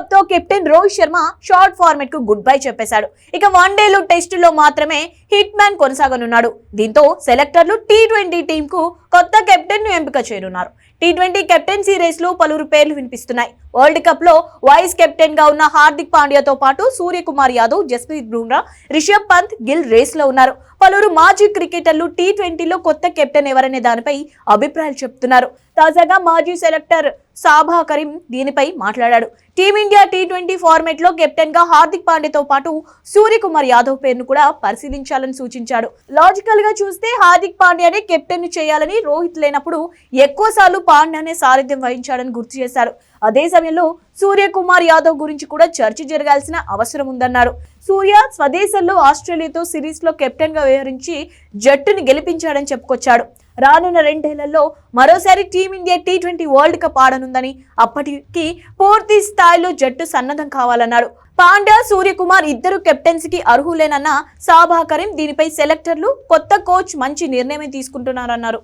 కప్తో captain Rohit Sharma short ఫార్మెట్కు good by చెప్పేశాడు. ఇక వన్ డేలు టెస్టులో మాత్రమే హిట్ మ్యాన్ కొనసాగనున్నాడు. దీంతో సెలెక్టర్లు టీ ట్వంటీ టీం కు కొత్త కెప్టెన్ను ఎంపిక చేయనున్నారు. టీ ట్వంటీ కెప్టెన్సీ రేస్లో పలువురు పేర్లు వినిపిస్తున్నాయి. వరల్డ్ కప్లో వైస్ కెప్టెన్గా ఉన్న హార్దిక్ పాండ్యాతో పాటు సూర్యకుమార్ యాదవ్ జస్ప్రీత్ బుమ్రా రిషబ్ పంత్ గిల్ రేస్లో ఉన్నారు. పలువురు మాజీ క్రికెటర్లు టీ ట్వంటీలో కొత్త కెప్టెన్ ఎవరనే దానిపై అభిప్రాయాలు చెప్తున్నారు. తాజాగా మాజీ సెలెక్టర్ సాభా కరీం దీనిపై మాట్లాడాడు. టీమిండియా టీ ట్వంటీ ఫార్మేట్లో కెప్టెన్గా హార్దిక్ పాండ్యతో పాటు సూర్యకుమార్ యాదవ్ పేరును కూడా పరిశీలించాలని సూచించాడు. లాజికల్గా చూస్తే హార్దిక్ పాండ్యానే కెప్టెన్ చేయాలని రోహిత్ లేనప్పుడు ఎక్కువసార్లు పాండ్యానే సారథ్యం వహించాడని గుర్తు చేశారు. అదే సమయంలో సూర్యకుమార్ యాదవ్ గురించి కూడా చర్చ జరగాల్సిన అవసరం ఉందన్నారు. సూర్య స్వదేశంలో ఆస్ట్రేలియాతో సిరీస్లో కెప్టెన్గా వ్యవహరించి జట్టుని గెలిపించాడని చెప్పుకొచ్చాడు. రానున్న రెండేళ్ళలో మరోసారి team India T twenty world cup ఆడనుందని అప్పటికి పూర్తి స్థాయిలో జట్టు సన్నద్ధం కావాలన్నాడు. పాండ్యా సూర్యకుమార్ ఇద్దరు కెప్టెన్సీకి అర్హులేనన్న సాభా కరీం దీనిపై సెలెక్టర్లు కొత్త కోచ్ మంచి నిర్ణయం తీసుకుంటున్నారన్నారు.